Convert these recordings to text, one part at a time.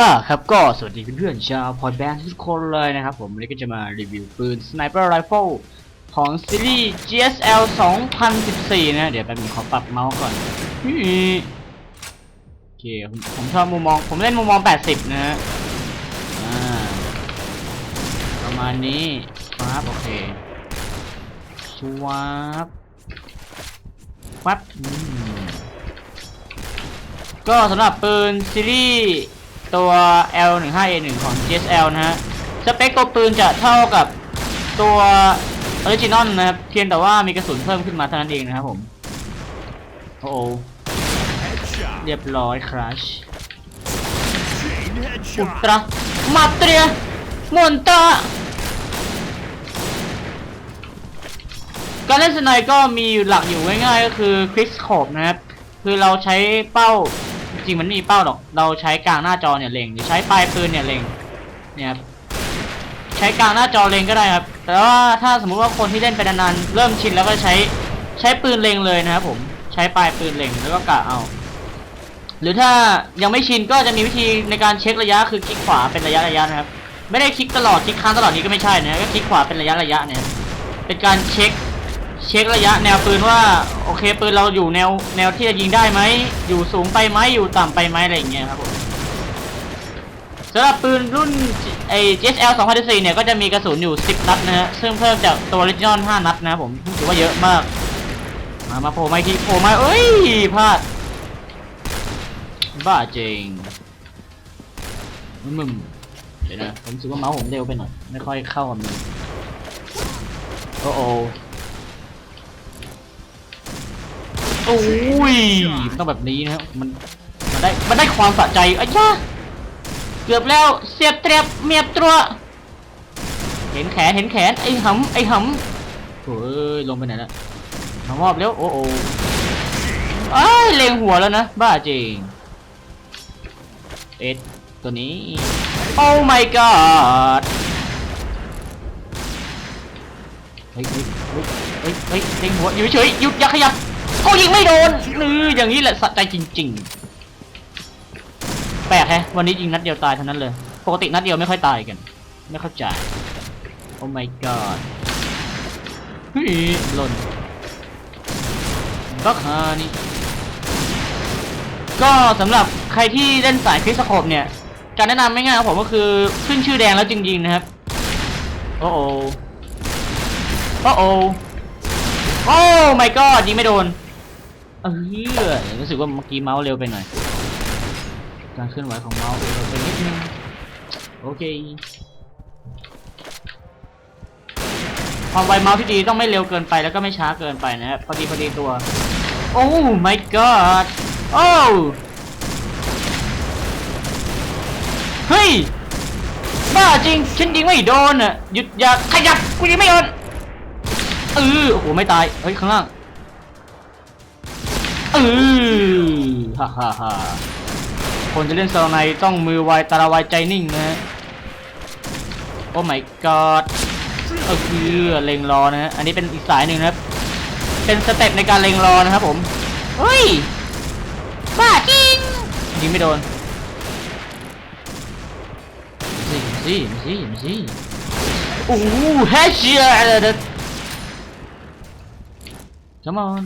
อ่าครับก็สวัสดีเพื่อนๆชาวพอดแบนทุกคนเลยนะครับผมวันนี้ก็จะมารีวิวปืน Sniper Rifle ของซีรีส์ GSL 2014 นะ เดี๋ยวแป๊บนึงขอปรับเมาส์ก่อนโอเคผมผมชอบมุมมอง ผมเล่นมุมมอง 80 นะฮะอ่าประมาณนี้ครับโอเคชวับวับก็สำหรับปืนซีรีส์ ตัว L15A1 ของ GSL นะฮะ สเปคตัวปืนจะเท่ากับตัวออริจินอลนะครับ เพียงแต่ว่ามีกระสุนเพิ่มขึ้นมาเท่านั้นเองนะครับผม โอ้โหเรียบร้อยครัชอุตรามาเตรียมอนตาการเล่นสไนก็มีหลักอยู่ง่ายๆก็คือคลิกสโคปนะครับ คือเราใช้เป้า ริงมันไม่มีเป้าหรอก เราใช้กลางหน้าจอเนี่ยเล็งหรือใช้ปลายปืนเนี่ยเล็งเนี่ยครับใช้กลางหน้าจอเล็งก็ได้ครับ แต่ว่าถ้าสมมุติว่าคนที่เล่นไปนานๆเริ่มชินแล้วก็ใช้ใช้ปืนเล็งเลยนะครับผมใช้ปลายปืนเล็งแล้วก็กะเอา หรือถ้ายังไม่ชินก็จะมีวิธีในการเช็คระยะคือคลิกขวาเป็นระยะระยะนะครับ ไม่ได้คลิกตลอดคลิกค้างตลอดนี้ก็ไม่ใช่นะก็คลิกขวาเป็นระยะระยะเนี่ยเป็นการเช็ค เช็คระยะแนวปืนว่าโอเคปืนเราอยู่แนวแนวที่จะยิงได้ไหมอยู่สูงไปไหมอยู่ต่ำไปไหมอะไรอย่างเงี้ยครับผมสำหรับปืนรุ่นไอ้ GSL 2014เนี่ยก็จะมีกระสุนอยู่ 10 นัดนะฮะซึ่งเพิ่มจากตัว Original 5 นัดนะผมถือว่าเยอะมาก มามาโผล่มาอีกทีโผล่มาเอ้ยพลาด บ้าจริงมึมเดี๋ยวนะผมรู้สึกว่าเมาส์ผมเร็วไปหน่อย ไม่ค่อยเข้ากับมือโอ้โอ โอ้ยมันต้องแบบนี้นะครับมันมันได้มันได้ความสะใจอ้ยาเกือบแล้วเสียบเตรียบเมียบตัว เห็นแขนเห็นแขนไอ้หำไอ้หำโอ้ยลงไปไหนละมามอบแล้วโอ้โอ้เอ้เลงหัวแล้วนะบ้าจริงเอ็ดตัวนี้โอ้ my god เฮ้ยเฮ้ยเฮ้ยเฮ้ยเฮ้ยเล็งหัวอยู่เฉยหยุดอย่าขยับ ก็ยิงไม่โดนนืออย่างนี้แหละสะใจจริง ๆ แปลกแฮะ วันนี้ยิงนัดเดียวตายเท่านั้นเลย ปกตินัดเดียวไม่ค่อยตายกัน ไม่เข้าใจ โอ้ my god เฮ้ยหล่นก็ฮานี่ก็สำหรับใครที่เล่นสายคริสโคปเนี่ย การแนะนำไม่ง่ายของผมก็คือขึ้นชื่อแดงแล้วจริงๆนะครับ โอ้โอโอ้โอโอ้ my god ยิงไม่โดน เออรู้สึกว่าเมื่อกี้เมาส์เร็วไปหน่อย การเคลื่อนไหวของเมาส์เร็วไปนิดนึง โอเค ความไวเมาส์ที่ดีต้องไม่เร็วเกินไปแล้วก็ไม่ช้าเกินไปนะครับพอดีพอดีตัว โอ้ my god โอ้ เฮ้ย บ้าจริง ฉันยิงไม่โดนอะ หยุดอย่าขยับ กูยิงไม่โดนเออโอ้โห ไม่ตาย เฮ้ย ข้างล่าง ออฮ่าฮ่าฮ่าคนจะเล่นสโลไนต้องมือไวตาละไวใจนิ่งนะโอ้ my god เออคือเล็งรอนะฮะ อันนี้เป็นอีกสายหนึ่งนะครับ เป็นสเต็ปในการเล็งรอนะครับผม เฮ้ย บ้าจริง ยิงไม่โดนมาสิมาสิมาสิโอ้โหแฮชเชียร์ come on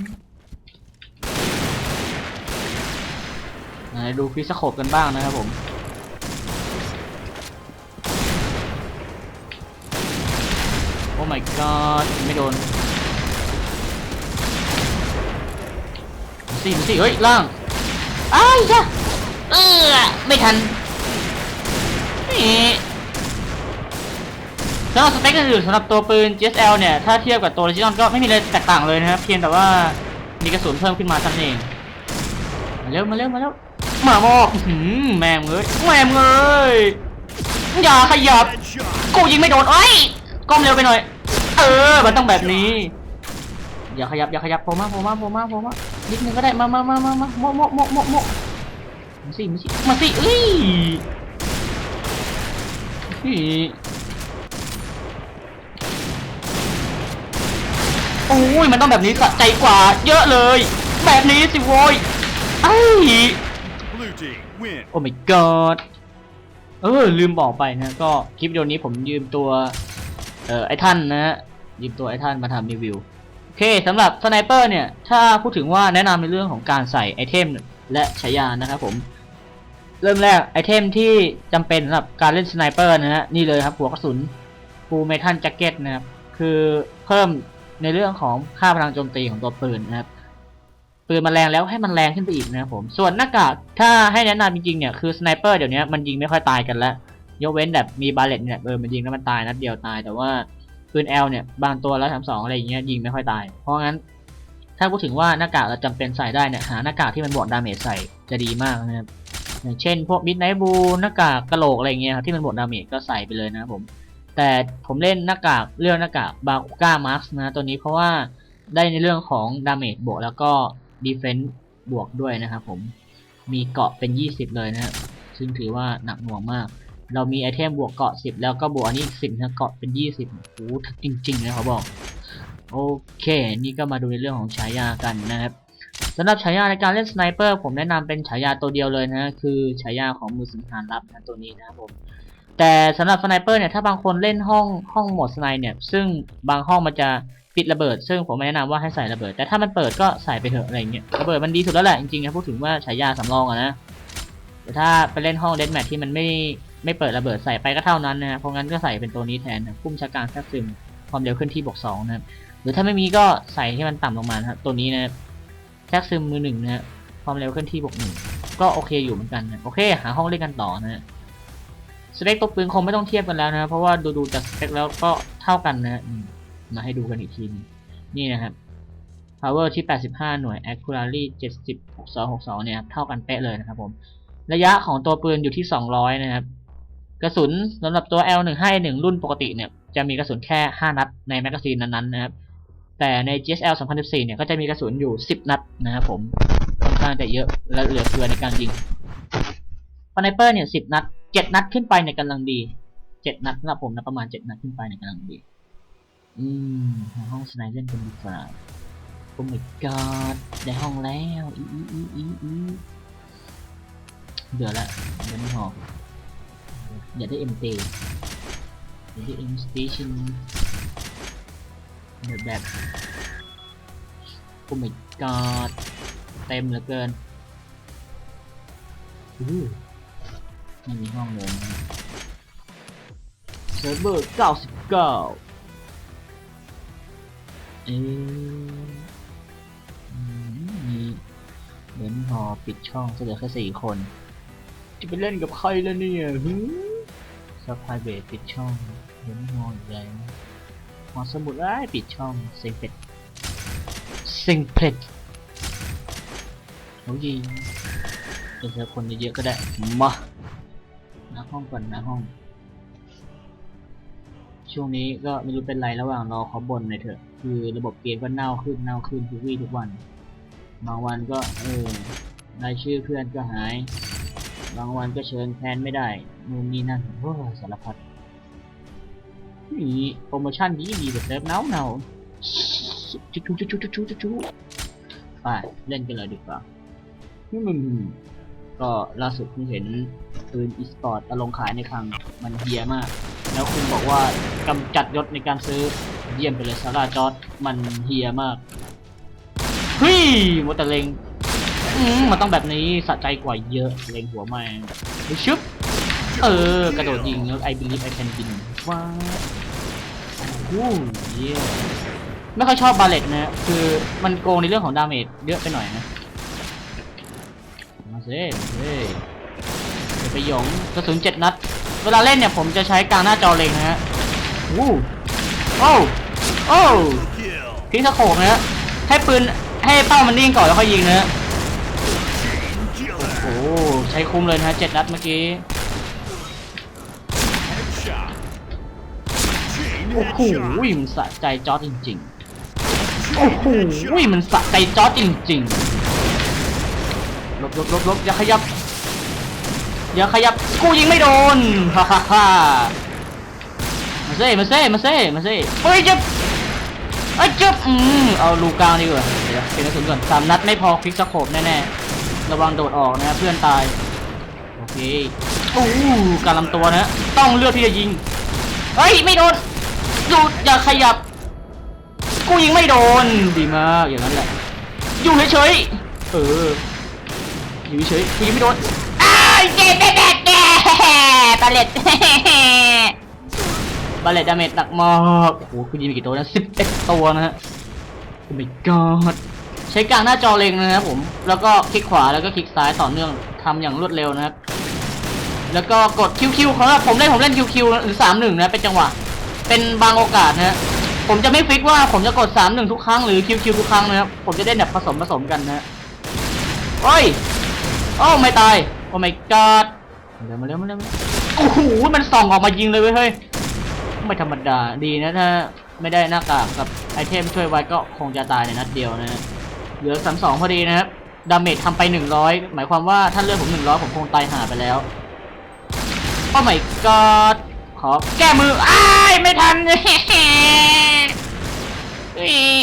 ไหนดูคริสโคบกันบ้างนะครับผมโอ้ my god ไม่โดนสิมาสิเฮ้ย ล่างอ้ายจ้ะเออไม่ทันนี่สำหรับสเปคอื่นๆสำหรับตัวปืน GSL เนี่ย ถ้าเทียบกับตัว Original ก็ไม่มีอะไรแตกต่างเลยนะครับ เพียงแต่ว่ามีกระสุนเพิ่มขึ้นมาเท่านั้นเอง มาเร็ว มาเร็ว มาเร็ว มาหมอบอื้อหือแม่งเอ้ยแม่งเอ้ยอย่าขยับกูยิงไม่โดนเอ้ยก้มเร็วไปหน่อย เออ มันต้องแบบนี้ อย่าขยับอย่าขยับโผล่มาโผล่มาโผล่มาโผล่มานิดนึงก็ได้มามามามามาโมโมโมโมโมมาสิมาสิมาสิเอ้ยโอ้ยมันต้องแบบนี้สะใจกว่า เยอะเลย แบบนี้สิโว้ยไอ้ย Blue team win. โอ้ my god เออ ลืมบอกไปนะก็คลิปวิดีโอนี้ผมยืมตัว เอ่อไอ้ท่านนะฮะยืมตัวไอ้ท่านมาทำรีวิว โอเคสำหรับสไนเปอร์เนี่ย ถ้าพูดถึงว่าแนะนำในเรื่องของการใส่ไอเทมและฉายานะครับผม เริ่มแรกไอเทมที่จำเป็นสำหรับการเล่นสไนเปอร์นะฮะนี่เลยครับหัวกระสุนฟูเมทัลแจ็คเก็ตนะครับ คือเพิ่มในเรื่องของค่าพลังโจมตีของตัวปืนนะครับ ปืนมันแรงแล้วให้มันแรงขึ้นไปอีกนะครับผมส่วนหน้ากากถ้าให้แนะนำจริงๆเนี่ยคือสไนเปอร์เดี๋ยวนี้มันยิงไม่ค่อยตายกันแล้วยกเว้นแบบมีบาเลตเนี่ยเออมันยิงแล้วมันตายนัดเดียวตาย แต่ว่าปืน L เนี่ยบางตัวแล้วทำสองอะไรอย่างเงี้ยยิงไม่ค่อยตาย เพราะงั้น ถ้าพูดถึงว่าหน้ากากเราจำเป็นใส่ได้เนี่ยหาหน้ากากที่มันบวกดาเมจใส่จะดีมากนะครับอย่างเช่น พวกมิดไนท์บูหน้ากากกระโหลกอะไรเงี้ยครับที่มันบวกดาเมจก็ใส่ไปเลยนะครับผม แต่ผมเล่นหน้ากากเรื่องหน้ากากบาคูก้ามาร์กนะตัวนี้เพราะว่าได้ในเรื่องของดาเมจบวกแล้วก็ ดีเฟนซ์บวกด้วยนะครับผมมีเกาะเป็น 20 เลยนะซึ่งถือว่าหนักหน่วงมาก เรามีไอเทมบวกเกาะ 10 แล้วก็บวกอันนี้อีก 10นะเกาะเป็น 20โอ้โหจริงๆนะเขาบอกโอเค นี่ก็มาดูในเรื่องของฉายากันนะครับสำหรับฉายาในการเล่นสไนเปอร์ผมแนะนำเป็นฉายาตัวเดียวเลยนะคือฉายาของมือสังหารลับนะตัวนี้นะครับผมแต่สำหรับสไนเปอร์เนี่ยถ้าบางคนเล่นห้องห้องโหมดสไนเนี่ยซึ่งบางห้องมันจะ ปิดระเบิด ซึ่งผมไม่แนะนำว่าให้ใส่ระเบิด แต่ถ้ามันเปิดก็ใส่ไปเถอะอะไรเงี้ยระเบิดมันดีสุดแล้วแหละจริงๆนะพูดถึงว่าฉายาสำรองอะนะแต่ถ้าไปเล่นห้องเดนแมทที่มันไม่ไม่เปิดระเบิดใส่ไปก็เท่านั้นนะเพราะงั้นก็ใส่เป็นตัวนี้แทนนะพุ่มชักการแทรกซึมความเร็วขึ้นที่บวกสองนะหรือถ้าไม่มีก็ใส่ให้มันต่ำลงมานะครับตัวนี้นะแทรกซึมมือหนึ่งนะฮะความเร็วขึ้นที่บวกหนึ่งก็โอเคอยู่เหมือนกันนะโอเค หาห้องเล่นกันต่อนะฮะสเปคตัวปืนคงไม่ต้องเทียบกันแล้วนะเพราะว่าดูดูจากสเปคแล้วก็เท่ากันนะ มาให้ดูกันอีกทีนึงนี่นะครับ power ที่ 85 หน่วย accuracy 70 62 62 เนี่ยครับเท่ากันเป๊ะเลยนะครับผม ระยะของตัวปืนอยู่ที่ 200 นะครับ กระสุนสำหรับตัว L151 รุ่นปกติเนี่ย จะมีกระสุนแค่ 5 นัดในแมกกาซีนนั้นๆนะครับ แต่ใน GSL 2014 เนี่ย ก็จะมีกระสุนอยู่ 10 นัดนะครับผม ค่อนข้างจะเยอะและเหลือเฟือในการยิงสไนเปอร์เนี่ย 10 นัด 7 นัดขึ้นไปในกำลังดี 7 นัดสำหรับผมนะประมาณ 7 นัดขึ้นไปในกำลังดี อืมหาห้องสไนเล่นกันดีกว่าโอ้ my god ได้ห้องแล้วอีอีอีอีอีเบื่อละเดี๋ยวไม่พอกอย่าได้เอ็มเตอย่าได้เอ็มสเตชันแบบแบบโอ้ my god เต็มเหลือเกินอู้ไม่มีห้องเลยเซิร์ฟเวอร์99เอ๊ะอืมมี เหมือนพอปิดช่องจะเหลือแค่สี่คน จะไปเล่นกับใครแล้วเนี่ยฮึซับไพรเวทปิดช่องเดี๋ยวไม่งออีกแล้วหอสมุดไอ้ปิดช่องเซ็งเป็ดเซ็งเป็ดโอ้ยจะเจอคนเยอะๆก็ได้มาหน้าห้องก่อนหน้าห้อง ช่วงนี้ก็ไม่รู้เป็นไรระหว่างรอเขาบนหน่อยเถอะ คือระบบเกมก็เน่าขึ้นเน่าขึ้นทุกวี่ทุกวัน บางวันก็เออรายชื่อเพื่อนก็หาย บางวันก็เชิญแทนไม่ได้นู่นนี่นั่นโอ้สารพัดนี่โปรโมชั่นดีดีแบบเลิฟเน่าเน่าจุ๊จุ๊จุ๊จุ๊ไปเล่นกันเลยดีกว่านี่มันก็ล่าสุดคุณเห็นปืนอีสปอร์ตตะลงขายในคลังมันเฮียมาก แล้วคุณบอกว่ากำจัดยศในการซื้อ เยี่ยมไปเลยซาร่าจอร์ดมันเฮียมากเฮ้ยมดแต่เลงมมันต้องแบบนี้สะใจกว่าเยอะเล็งหัวแม่งเฮ้ชึบเออกระโดดยิงแล้ว I believe I can win ว้าวโอ้เยี่ยไม่ค่อยชอบบาเลตนะคือมันโกงในเรื่องของดาเมจเยอะไปหน่อยนะมาเซ่เฮ้ยเดี๋ยไปหยงกระสุนเจ็ดนัด เวลาเล่นเนี่ยผมจะใช้กลางหน้าจอเล็งนะฮะวู้โอ้ โอ้ทิ้งสะโขกนะฮะให้ปืนให้เป้ามันนิ่งก่อนแล้วค่อยยิงนะฮะ Killer. โอ้ใช้คุ้มเลยนะเจ็ดนัดเมื่อกี้โอ้โหมันสะใจจอจริงๆ โอ้โหมันสะใจจอจริงๆลบลบลบลบอย่าขยับ อย่าขยับ กูยิงไม่โดน ฮ่าฮ่าฮ่ามาเซ่มาเซ่มาเซ่มาเซ่เฮ้ยจับ เอ้ยจับอืมเอาลูกกลางดีกว่าเดี๋ยวเปลี่ยนกระสุนก่อนสามนัดไม่พอคลิกสะโขบแน่ๆระวังโดดออกนะเพื่อนตายโอเคโอ้การลำตัวนะต้องเลือกที่จะยิงเฮ้ยไม่โดนหยุดอย่าขยับ กูยิงไม่โดนดีมากอย่างนั้นแหละอยู่เฉยๆเอออยู่เฉยๆกูยิงไม่โดนอ้าวเจ๊แบ๊ะแบ๊ะแบ๊ะบาเลต บาเลตดาเมจหนักมากโอ้โหกูยิงไปกี่ตัวนะสิบเอ็ดตัวนะฮะโอ้ my god ใช้กลางหน้าจอเล็งนะครับผมแล้วก็คลิกขวาแล้วก็คลิกซ้ายต่อเนื่องทำอย่างรวดเร็วนะครับแล้วก็กดคิวคิวเขาว่าผมเล่นผมเล่นคิวคิวหรือสามหนึ่งนะเป็นจังหวะ เป็นบางโอกาสนะฮะผมจะไม่ฟิกว่าผมจะกดสามหนึ่งทุกครั้งหรือคิวคิวทุกครั้งนะครับผมจะเล่นแบบผสมผสมกันนะฮะโอ้ยโอ้ไม่ตายโอ้ my god เร็วมาเร็วมาเร็วมาเร็วโอ้โหมันส่องออกมายิงเลยเว้ยเฮ้ย ไม่ธรรมดาดีนะถ้าไม่ได้หน้ากากกับไอเทมช่วยไว้ก็คงจะตายในนัดเดียวนะเหลือสามสองพอดีนะครับดาเมจทำไปหนึ่งร้อยหมายความว่าถ้าเลือดผมหนึ่งร้อยผมคงตายหาไปแล้วโอ้ my god ขอแก้มืออ้ายไม่ทันอุ๊ย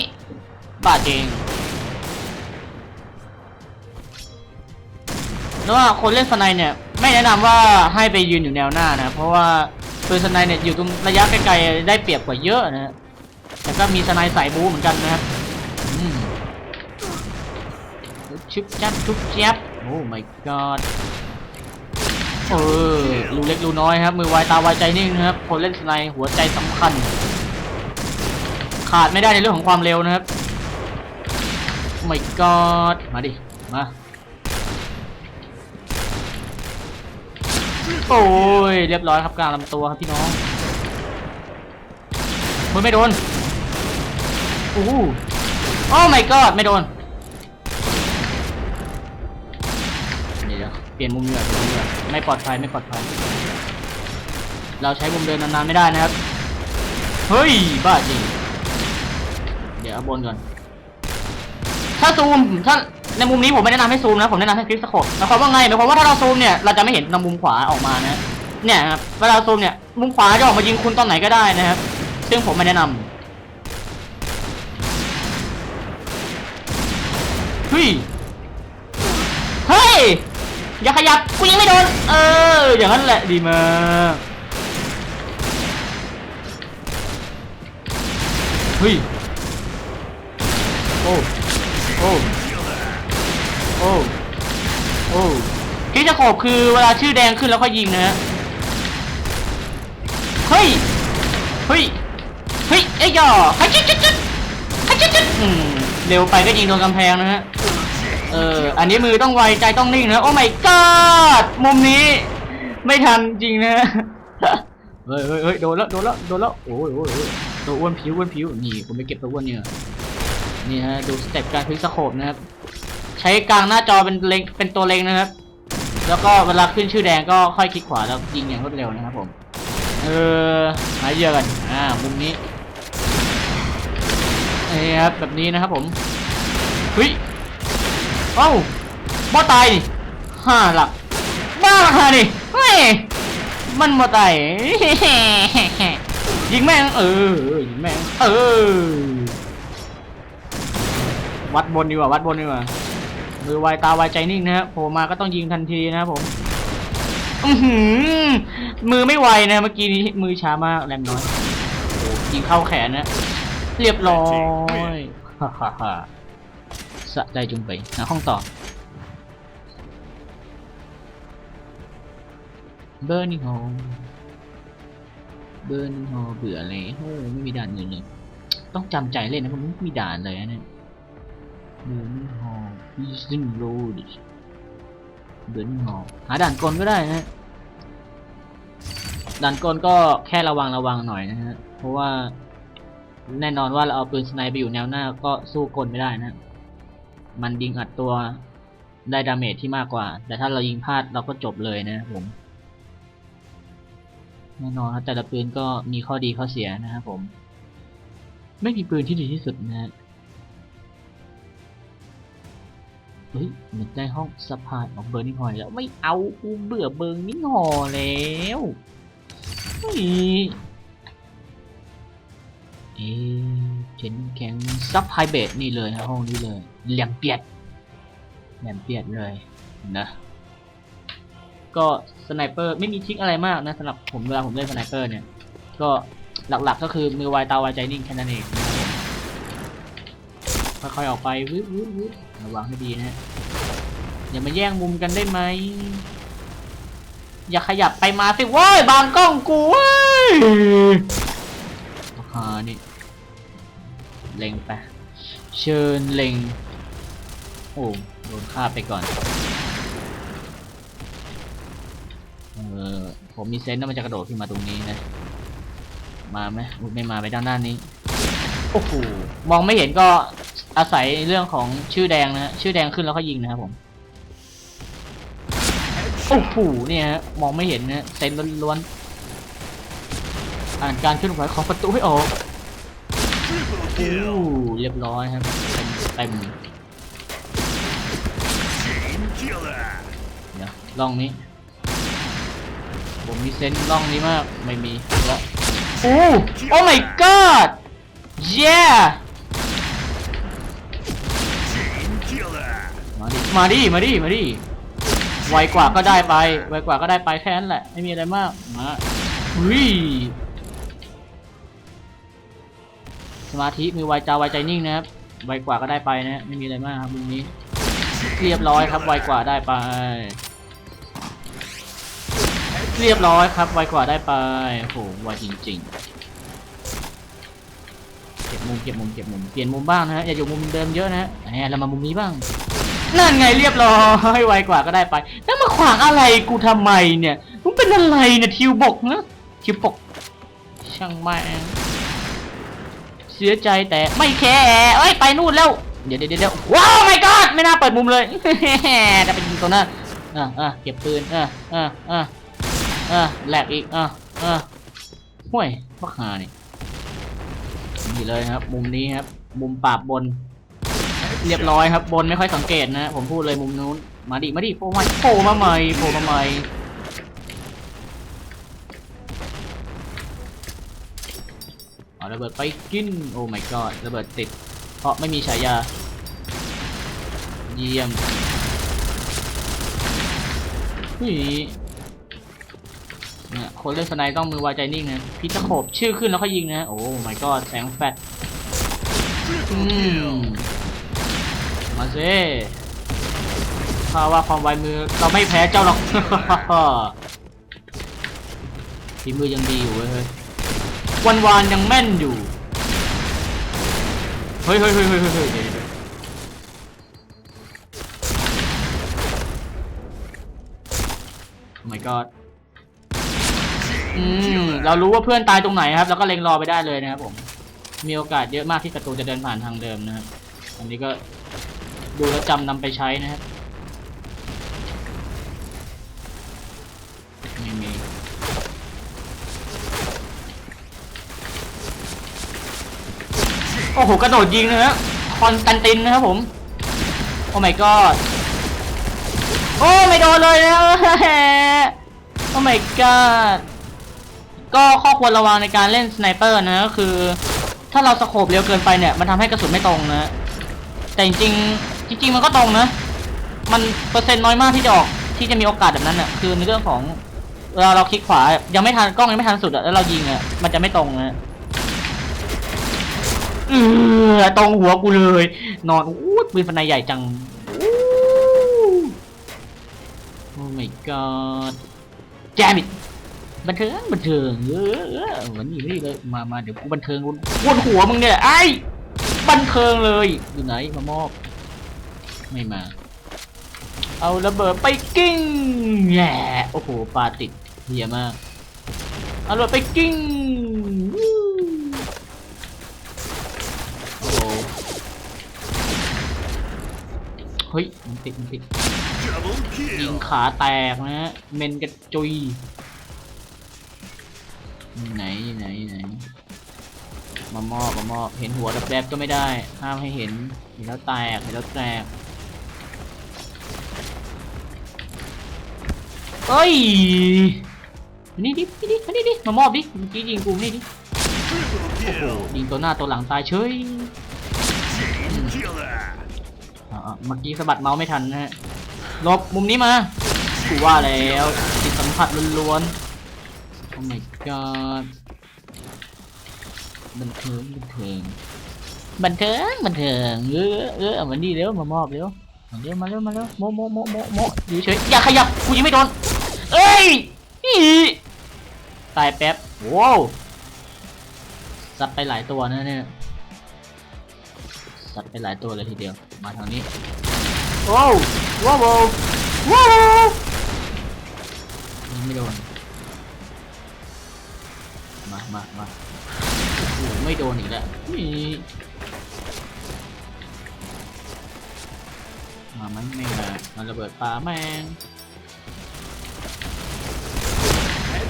บาดจริงแล้วว่าคนเล่นสไนเนี่ย ไม่แนะนำว่าให้ไปยืนอยู่แนวหน้านะ เพราะว่าปืนสไนเนี่ยอยู่ตรงระยะไกลๆได้เปรียบกว่าเยอะนะฮะแต่ก็มีสไนสายบูเหมือนกันนะครับชุบจับชุบแจ๊บโอ้ my god เออรูเล็กรูน้อยครับ มือไวตาไวใจนิ่งนะครับคนเล่นสไนหัวใจสำคัญ ขาดไม่ได้ในเรื่องของความเร็วนะครับ my god มาดิ มา โอ้ยเรียบร้อยครับกลางลำตัวครับพี่น้องมันไม่โดนโอ้โหโอ้ my god ไม่โดนเดี๋ยวเปลี่ยนมุมเหนือเปลี่ยนมุมเหนือไม่ปลอดภัยไม่ปลอดภัยเราใช้มุมเดินนานๆไม่ได้นะครับ เฮ้ย บ้าจริง เดี๋ยวเอาบนก่อน ถ้าซูมถ้า ในมุมนี้ผมไม่แนะนำให้ซูมนะผมแนะนำให้คลิกสโคปหมายความว่าไงหมายความว่าถ้าเราซูมเนี่ยเราจะไม่เห็นตรงมุมขวาออกมานะเนี่ยครับเวลาซูมเนี่ยมุมขวาจะออกมายิงคุณตอนไหนก็ได้นะครับ ซึ่งผมไม่แนะนำเฮ้ยเฮ้ยอย่าขยับกูยิงไม่โดนเออ อย่างนั้นแหละดีมากเฮ้ยโอ้โอ้ โอ้โอ้ที่จะโขบคือเวลาชื่อแดงขึ้นแล้วค่อยยิงนะฮะเฮ้ยเฮ้ยเฮ้ยเอ้ย่อฮัจุดจุจุฮัจุดจุดอืมเร็วไปก็ยิงโดนกำแพงนะฮะเอออันนี้มือต้องไวใจต้องนิ่งนะโอ้ my god มุมนี้ ไม่ทันจริงนะเฮ้ยเฮ้ยเฮ้ยโดนแล้วโดนแล้วโดนแล้วโอ้ยโอ้ยโอ้ยตัวอ้วนผิวอ้วนผิวนี่ผมไปเก็บตัวอ้วนเนี่ยนี่ฮะดูสเต็ปการพลิกสโคปนะครับ ใช้กลางหน้าจอเป็นเล็งเป็นตัวเล็งนะครับ แล้วก็เวลาขึ้นชื่อแดงก็ค่อยคลิกขวาแล้วยิงอย่างรวดเร็วนะครับผม เออหาเยื่อกันอ่ามุมนี้นี่ครับแบบนี้นะครับผมเฮ้ยเอ้าบ่ตายห้าหลักบ้าฮะนี่เฮ้ยมันบ่ตายยิงแม่งเออยิงแม่งเออวัดบนดีกว่าวัดบนดีกว่า มือไวตาไวใจนิ่งนะครับโผล่มาก็ต้องยิงทันทีนะครับผมอือหือมือไม่ไวนะเมื่อกี้นี้มือช้ามากแรงน้อยโอ้ยิงเข้าแขนนะ เรียบร้อยฮ่าฮ่าฮ่าสะใจจุงไปหาห้องต่อเบอร์นี่โฮเบอร์นี่โฮเบื่อเลยโอ้ไม่มีด่านอื่นเลย ต้องจำใจเล่นนะมันไม่มีด่านเลยนะเนี่ย เบอร์นี่ฮอลอีซิงโรดเบอร์นี่ฮอลหาด่านกลก็ได้นะฮะด่านกลก็แค่ระวังระวังหน่อยนะฮะ เพราะว่าแน่นอนว่าเราเอาปืนสไนไปอยู่แนวหน้าก็สู้กลไม่ได้นะ มันยิงอัดตัวได้ดาเมจที่มากกว่า แต่ถ้าเรายิงพลาดเราก็จบเลยนะผม แน่นอนครับแต่ละปืนก็มีข้อดีข้อเสียนะครับผม ไม่มีปืนที่ดีที่สุดนะ เฮ้ยมันได้ห้องสะพายของเบอร์นิงฮอแล้วไม่เอากูเบื่อเบอร์นิงฮอแล้วเฮ้ยเอ๊ะเชนแข็งซับไฮเบดนี่เลยนะห้องนี้เลยแหลมเปียดแหลมเปียดเลยนะก็สไนเปอร์ไม่มีทิกอะไรมากนะสำหรับผมเวลาผมเล่นสไนเปอร์เนี่ย ก็หลักๆก็คือมือไวตาไวใจนิ่งแค่นั้นเองค่อยๆออกไปวืดวืดวืด ระวังให้ดีนะอย่ามาแย่งมุมกันได้ไหม อย่าขยับไปมาสิว้ยบางกล้องกูเว้ยอ่านี่เล็งไป เชิญเล็ง โอ้โดนฆ่าไปก่อน เออผมมีเซนต์ว่ามันจะกระโดดขึ้นมาตรงนี้นะ มาไหมไม่มาไปด้านด้านนี้ โอ้โห มองไม่เห็นก็ อาศัยเรื่องของชื่อแดงนะฮะชื่อแดงขึ้นแล้วก็ยิงนะครับผมโอ้โหเนี่ยฮะมองไม่เห็นนะเซนล้วนๆอ่านการเคลื่อนไหวของประตูให้ออกโอ้เรียบร้อยครับเต็มเต็มเดี๋ยวล่องนี้ ผมมีเซนล่องนี้มากไม่มีแล้วโอ้โอ้ my god yeah มาดิมาดิมาดิไวกว่าก็ได้ไปไวกว่าก็ได้ไปแค่นั้นแหละไม่มีอะไรมากมาอุ้ยสมาธิมือไวจาไวใจนิ่งนะครับไวกว่าก็ได้ไปนะฮะไม่มีอะไรมากครับมุมนี้ เรียบร้อยครับไวกว่าได้ไป เรียบร้อยครับไวกว่าได้ไปโอ้โหไวจริงๆเก็บมุมเก็บมุมเก็บมุมเปลี่ยนมุมบ้างนะฮะอย่าอยู่มุมเดิมเยอะนะฮะแหมเรามามุมนี้บ้าง นั่นไงเรียบร้อยไวกว่าก็ได้ไป แล้วมาขวางอะไรกูทำไมเนี่ยมึงเป็นอะไรเนี่ยทิวบกนะทิวบก ช่างแม่งเสียใจแต่ไม่แคร์เอ้ยไปนู่นแล้ว เดี๋ยวเดี๋ยวเดี๋ยวว้าวไม่ก็ไม่น่าเปิดมุมเลยจะไปยิงตัวนั้นอะอะเก็บปืนอะอะอะอะแหลกอีกอะอะห่วยพักหานี่นี่เลยครับ มุมนี้ครับ มุมปราบบน เรียบร้อยครับ บนไม่ค่อยสังเกตนะ ผมพูดเลยมุมนู้น มาดิ มาดิโผล่มาโผล่มาใหม่โผล่มาใหม่เอาระเบิดไปกิน โอ้ my god ระเบิดติด เพราะไม่มีฉายา เยี่ยมนี่เนี่ยคนเล่นสไนต้องมือไวใจนิ่งนะพิษตะโขบชื่อขึ้นแล้วก็ยิงนะ โอ้ my god แสงแฟลช Triple อืม มาสิถ้าว่าความไวมือเราไม่แพ้เจ้าหรอกฝีมือยังดีอยู่เว้ยเฮ้ยวันวานยังแม่นอยู่ เฮ้ยเฮ้ยเฮ้ยเฮ้ยเฮ้ยโอ้ my god อืมเรารู้ว่าเพื่อนตายตรงไหนครับ แล้วก็เล็งรอไปได้เลยนะครับผม มีโอกาสเยอะมากที่ศัตรูจะเดินผ่านทางเดิมนะครับ อันนี้ก็ ดูแล้วจำนำไปใช้นะครับไม่มีโอ้โห กระโดดยิงนะฮะคอนสแตนตินนะครับผม โอ้ my god โอ้ ไม่โดนเลยนะโอ้ my god ก็ข้อควรระวังในการเล่นสไนเปอร์นะก็คือ ถ้าเราสโคบเร็วเกินไปเนี่ย มันทำให้กระสุนไม่ตรงนะ แต่จริง จริงๆมันก็ตรงนะ มันเปอร์เซ็นต์น้อยมากที่จะออกที่จะมีโอกาสแบบนั้นอะ คือในเรื่องของเวลาเราคลิกขวายังไม่ทันกล้องยังไม่ทันสุดอะแล้วเรายิงอะมันจะไม่ตรงนะเออตรงหัวกูเลย นอนอู้ปืนฟันในใหญ่จังโอ้ my god แจมิดบันเทิงบันเทิงเออเออเหมือนนี่นี่เลยมามาเดี๋ยวกูบันเทิงกูวนหัวมึงเนี่ยไอ้บันเทิงเลยอยู่ไหนมามอบ ไม่มา เอาระเบิดไปกิ้งแย่โอ้โหปลาติดเฮียมากเอาระเบิดไปกิ้งวู้โอ้โหเฮ้ยมันติดมันติดยิงขาแตกนะฮะเมนกระจุยไหนไหนไหนมามอบมามอบเห็นหัวแบบแบบก็ไม่ได้ ห้ามให้เห็นเห็นแล้วแตกเห็นแล้วแตก เอ้ยนี่ดินี่ดินี่ดิ มามอบดิ เมื่อกี้ยิงกูนี่ดิ โอ้โห ยิงตัวหน้าตัวหลังตายเฉยเมื่อกี้สะบัดเมาส์ไม่ทันนะฮะลบมุมนี้มากูว่าแล้วจิตสัมผัสล้วนๆ โอ้ my god บันเทิงบันเทิงบันเทิงบันเทิงเออเออเอามานี่เร็วมามอบเร็วมาเร็วมาเร็วมาเร็วโมโมโมโมโมอยู่เฉยอย่าขยับกูยังไม่โดน ตายแป๊บว้าวซัดไปหลายตัวนะเนี่ยซัดไปหลายตัวเลยทีเดียว มาทางนี้ว้าวว้าวว้าวว้าวยังไม่โดนมามามาโอ้โหไม่โดนอีกแล้วนี่มามันไม่มามันระเบิดปลาแมง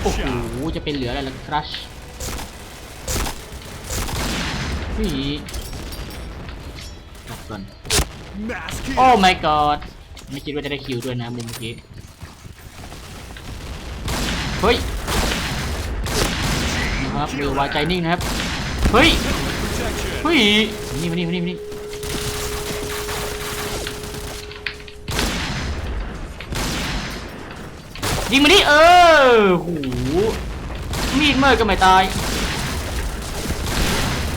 โอ้โห จะเป็นเหลืออะไรล่ะครัชนี่กลับก่อนโอ้ my god ไม่คิดว่าจะได้คิวด้วยนะมุมเมื่อกี้ เฮ้ย นะครับเรือวายใจนิ่งนะครับ เฮ้ย เฮ้ยมานี่มานี่มานี่มานี่ ยิงมาดิเออหูมีดเมื่อก็ไม่ตาย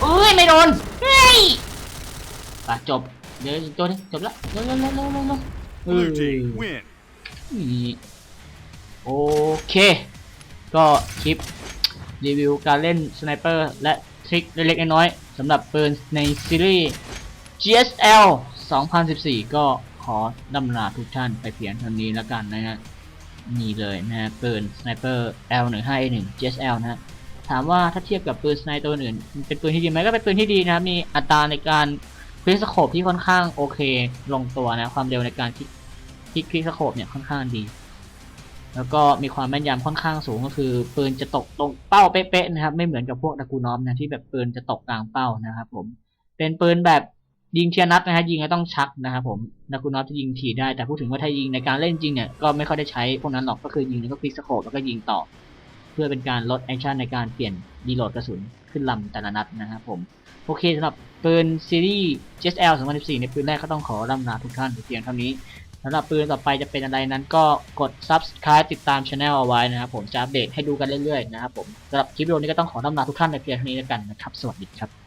เอ้ยไม่โดนเฮ้ยไปจบเดี๋ยวอีกตัวนึงจบละเร็วเร็วเร็วเร็วเร็วเร็วเอ Blue อ team win. นี่โอเค ก็คลิปรีวิวการเล่นสไนเปอร์และทริคเล็กๆน้อยๆสำหรับปืนในซีรีส์ GSL 2014 ก็ขอดำลาทุกท่านไปเพียงเท่านี้แล้วกันนะฮะ นี่เลยนะฮะปืนสไนเปอร์ L15A1 GSL นะถามว่าถ้าเทียบกับปืนสไนตัวอื่นมันเป็นปืนที่ดีไหมก็เป็นปืนที่ดีนะครับมีอัตราในการคลิกสโคปที่ค่อนข้างโอเคลงตัวนะความเร็วในการคลิกคลิกคลิกสโคปเนี่ยค่อนข้างดี แล้วก็มีความแม่นยำค่อนข้างสูงก็คือ ปืนจะตกตรงเป้าเป๊ะๆนะครับ ไม่เหมือนกับพวกตะกูนอมนะที่แบบปืนจะตกกลางเป้านะครับผมเป็นปืนแบบ ยิงเทียนัดนะฮะยิงก็ต้องชักนะครับผมตะกูนอมจะยิงถี่ได้แต่พูดถึงว่าถ้ายิงในการเล่นจริงเนี่ยก็ไม่ค่อยได้ใช้พวกนั้นหรอกก็คือยิงแล้วก็คลิกสโคปแล้วก็ยิงต่อ เพื่อเป็นการลดแอคชั่นในการเปลี่ยนดีโหลดกระสุนขึ้นลำแต่ละนัดนะครับผมโอเคสำหรับปืนซีรีส์ GSL 2014ในปืนแรกก็ต้องขอลำลาทุกท่านเพียงเท่านี้สำหรับปืนต่อไปจะเป็นอะไรนั้นก็กด subscribe ติดตาม channel เอาไว้นะครับผมจะอัปเดตให้ดูกันเรื่อยๆนะครับผมสำหรับคลิปวิดีโอนี้ก็ต้องขอลำลาทุกท่านในเพียงเท่านี้แล้วกันนะครับ สวัสดีครับ